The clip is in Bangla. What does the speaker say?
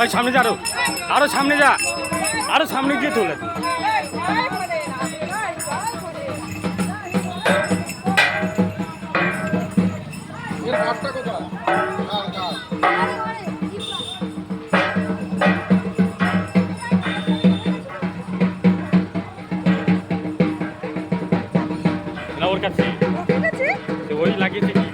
ওই সামনে যা আরও। সামনে যা। আরও সামনে গিয়ে তোলে। কোথায়? হ্যাঁ, ওর কাছে। ওই লাগিয়েছে কি?